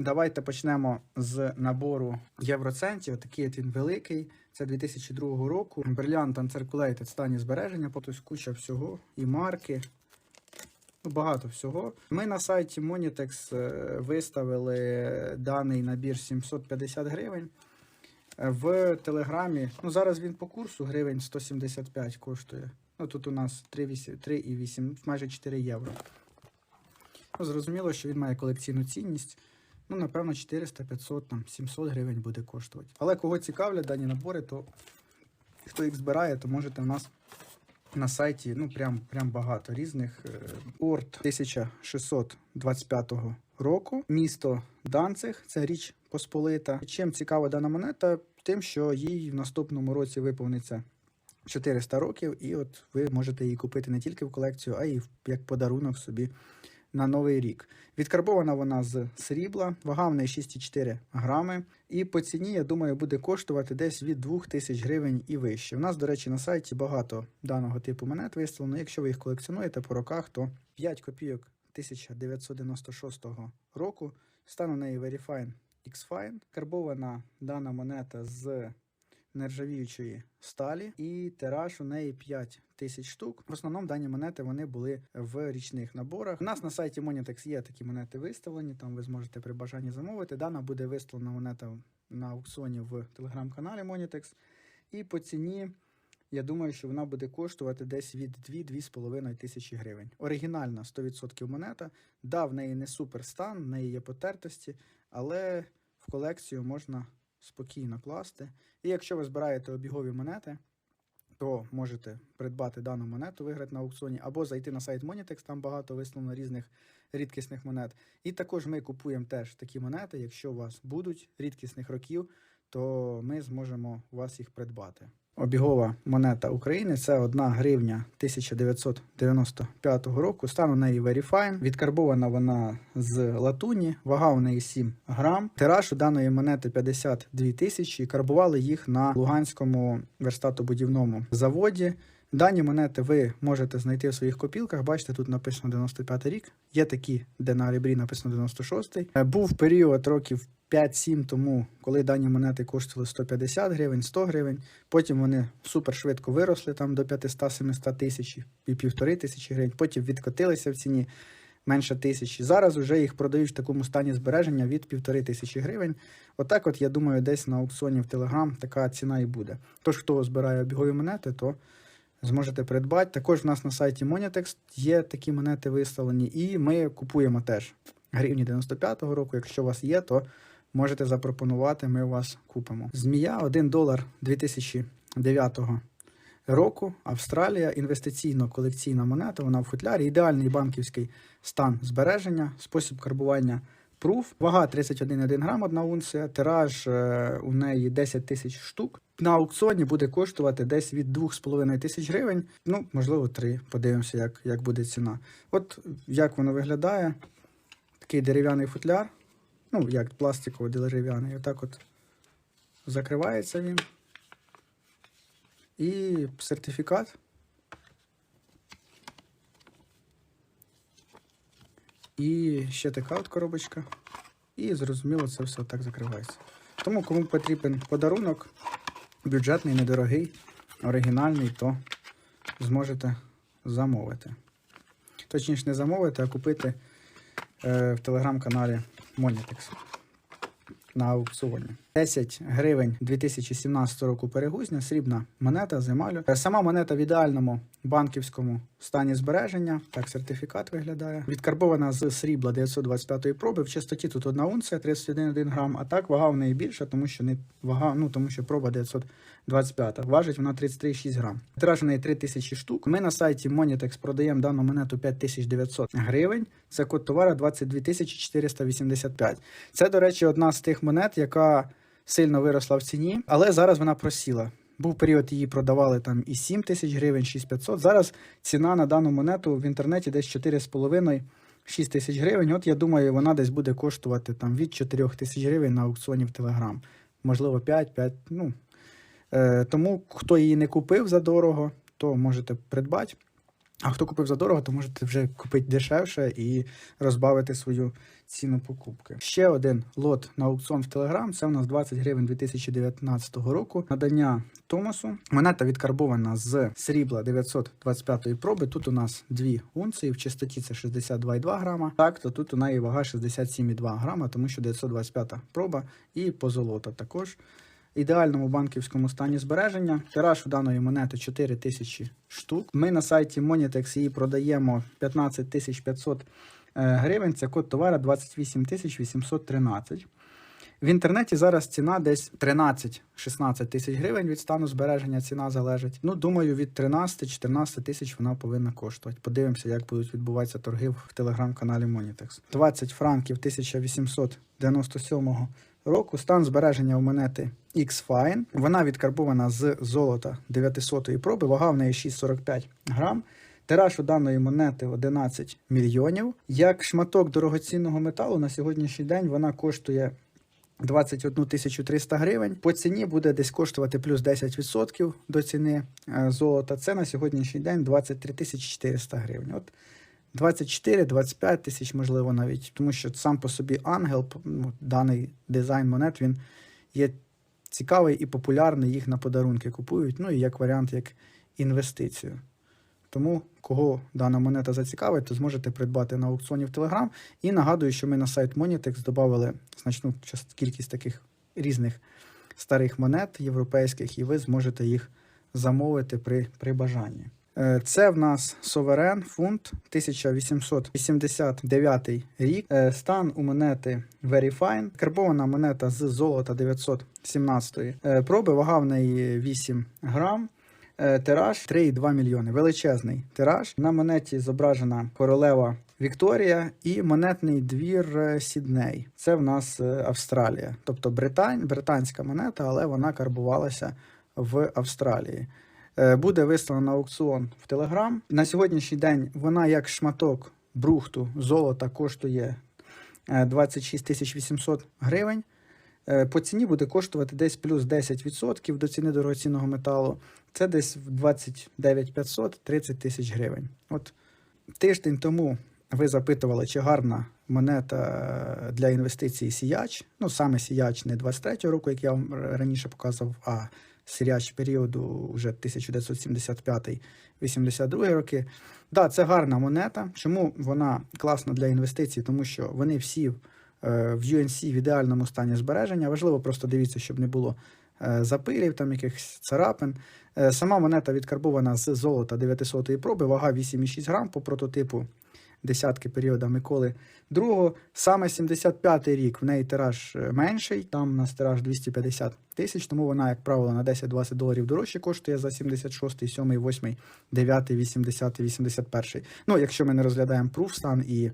Давайте почнемо з набору євроцентів. Такий він великий. Це 2002 року. Brilliant Uncirculated стані збереження. Тобто куча всього і марки. Ну, багато всього. Ми на сайті Monitex е, виставили даний набір 750 гривень. В Телеграмі, ну зараз він по курсу гривень 175 коштує. Ну тут у нас 3,8, майже 4 євро. Ну, зрозуміло, що він має колекційну цінність. Ну, напевно, 400, 500, там, 700 гривень буде коштувати. Але кого цікавлять дані набори, то хто їх збирає, то можете в нас на сайті ну, прям, прям багато різних. Е, Орд 1625 року. Місто Данциг, це річ Посполита. Чим цікава дана монета? Тим, що їй в наступному році виповниться 400 років, і от ви можете її купити не тільки в колекцію, а й як подарунок собі на новий рік. Відкарбована вона з срібла, вага в неї 6,4 грами. І по ціні, я думаю, буде коштувати десь від 2000 гривень і вище. У нас, до речі, на сайті багато даного типу монет виставлено. Якщо ви їх колекціонуєте по роках, то 5 копійок 1996 року. Стан у неї Verifine X-Fine. Карбована дана монета з нержавіючої сталі, і тираж у неї 5 тисяч штук. В основному дані монети вони були в річних наборах. У нас на сайті Monitex є такі монети виставлені. Там ви зможете при бажанні замовити. Дана буде виставлена монета на аукціоні в телеграм-каналі Monitex. І по ціні. Я думаю, що вона буде коштувати десь від 2-2,5 тисячі гривень. Оригінальна 100% монета. Да, в неї не супер стан, в неї є потертості, але в колекцію можна спокійно класти. І якщо ви збираєте обігові монети, то можете придбати дану монету, виграти на аукціоні, або зайти на сайт Monitex, там багато висловлено різних рідкісних монет. І також ми купуємо теж такі монети. Якщо у вас будуть рідкісних років, то ми зможемо у вас їх придбати. Обігова монета України це 1 гривня 1995 року. Стан у неї Verifine. Відкарбована вона з латуні, вага у неї 7 грам. Тираж у даної монети 52 тисячі. Карбували їх на Луганському верстатобудівному заводі. Дані монети ви можете знайти в своїх копілках. Бачите, тут написано 95 рік. Є такі, де на ребрі написано 96-й. Е, Був період років 5-7 тому, коли дані монети коштували 150 гривень, 100 гривень. Потім вони супер швидко виросли там до 500-700 тисяч і півтори тисячі гривень. Потім відкотилися в ціні менше тисячі. Зараз вже їх продають в такому стані збереження від півтори тисячі гривень. Отак, от я думаю, десь на аукціоні в Телеграм така ціна і буде. Тож, хто збирає обігові монети, то зможете придбати. Також в нас на сайті Monitex є такі монети виставлені, і ми купуємо теж гривні 95-го року. Якщо у вас є, то можете запропонувати, ми у вас купимо. Змія 1 долар 2009 року. Австралія інвестиційно-колекційна монета. Вона в футлярі. Ідеальний банківський стан збереження, спосіб карбування. Пруф, вага 31,1 грам, одна унція, тираж е, у неї 10 тисяч штук. На аукціоні буде коштувати десь від 2,5 тисяч гривень, ну, можливо, 3. Подивимося, як, як буде ціна. От як воно виглядає. Такий дерев'яний футляр. Ну, як пластиковий дерев'яний. Отак от закривається він. І сертифікат. І ще така от коробочка. І зрозуміло, це все так закривається. Тому, кому потрібен подарунок, бюджетний, недорогий, оригінальний, то зможете замовити. Точніше, не замовити, а купити е, в телеграм-каналі Monitex на аукціоні. 10 гривень 2017 року перегузня, срібна монета з емалю. Е, Сама монета в ідеальному банківському стані збереження. Так, сертифікат виглядає. Відкарбована з срібла 925 проби. В чистоті тут одна унція, 31,1 грам. А так вага в неї більша, тому що не вага, ну тому що проба 925. Важить вона 33,6 грам. Тираж у неї 3000 штук. Ми на сайті Monitex продаємо дану монету 5900 гривень. Це код товара 22485. Це, до речі, одна з тих монет, яка сильно виросла в ціні, але зараз вона просіла. Був період, її продавали там і 7 тисяч гривень, 6500. Зараз ціна на дану монету в інтернеті десь 4,5 6 тисяч гривень. От я думаю, вона десь буде коштувати там від 4 тисяч гривень на аукціоні в Телеграм. Можливо, 5, 5, ну. Е, тому хто її не купив за дорого, то можете придбати. А хто купив за дорого, то можете вже купити дешевше і розбавити свою ціну покупки. Ще один лот на аукціон в Telegram. Це у нас 20 гривень 2019 року. Надання Томасу. Монета відкарбована з срібла 925 проби. Тут у нас дві унції, в чистоті це 62,2 грама. Так, то тут у неї вага 67,2 грама, тому що 925 проба і позолота також. Ідеальному банківському стані збереження. Тираж у даної монети 4 тисячі штук. Ми на сайті Monitex її продаємо 15 тисяч 500 е, гривень. Це код товара 28 тисяч 813. В інтернеті зараз ціна десь 13-16 тисяч гривень від стану збереження ціна залежить. Ну, думаю, від 13-14 тисяч вона повинна коштувати. Подивимося, як будуть відбуватися торги в телеграм-каналі Monitex. 20 франків 1897 року. Стан збереження у монети X-Fine. Вона відкарбована з золота 900 проби, вага в неї 6,45 грам. Тираж у даної монети 11 мільйонів. Як шматок дорогоцінного металу на сьогоднішній день вона коштує 21 тисячу 300 гривень. По ціні буде десь коштувати плюс 10% до ціни е, золота. Це на сьогоднішній день 23 тисячі 400 гривень. От 24-25 тисяч, можливо, навіть, тому що сам по собі ангел, ну, даний дизайн монет, він є цікавий і популярний, їх на подарунки купують, ну і як варіант, як інвестицію. Тому, кого дана монета зацікавить, то зможете придбати на аукціоні в Telegram. І нагадую, що ми на сайт Monitex додали значну кількість таких різних старих монет європейських, і ви зможете їх замовити при, при бажанні. Е, Це в нас Соверен фунт 1889 рік. Е, Стан у монети Very. Карбована монета з золота 917 е, проби. Вага в неї 8 грам. Тираж 3,2 мільйони. Величезний тираж. На монеті зображена королева Вікторія і монетний двір Сідней. Це в нас Австралія, тобто Британь, британська монета, але вона карбувалася в Австралії. Е, Буде виставлено на аукціон в Телеграм. На сьогоднішній день вона як шматок брухту золота коштує е, 26 тисяч 800 гривень. Е, По ціні буде коштувати десь плюс 10% до ціни дорогоцінного металу. Це десь в 29 500 30 тисяч гривень. От тиждень тому ви запитували, чи гарна монета для інвестицій сіяч. Ну, саме сіяч не 23-го року, як я вам раніше показував, а сіяч періоду вже 1975-82 роки. Да, це гарна монета. Чому вона класна для інвестицій? Тому що вони всі е, в UNC в ідеальному стані збереження. Важливо просто дивіться, щоб не було е, запилів, там якихось царапин. Е, Сама монета відкарбована з золота 900-ї проби, вага 8,6 грам по прототипу десятки періода Миколи II. Саме 75-й рік в неї тираж е, менший, там у нас тираж 250 тисяч, тому вона, як правило, на 10-20 доларів дорожче коштує за 76, 7, 8, 9, 80, 81. Ну, якщо ми не розглядаємо пруф Sun і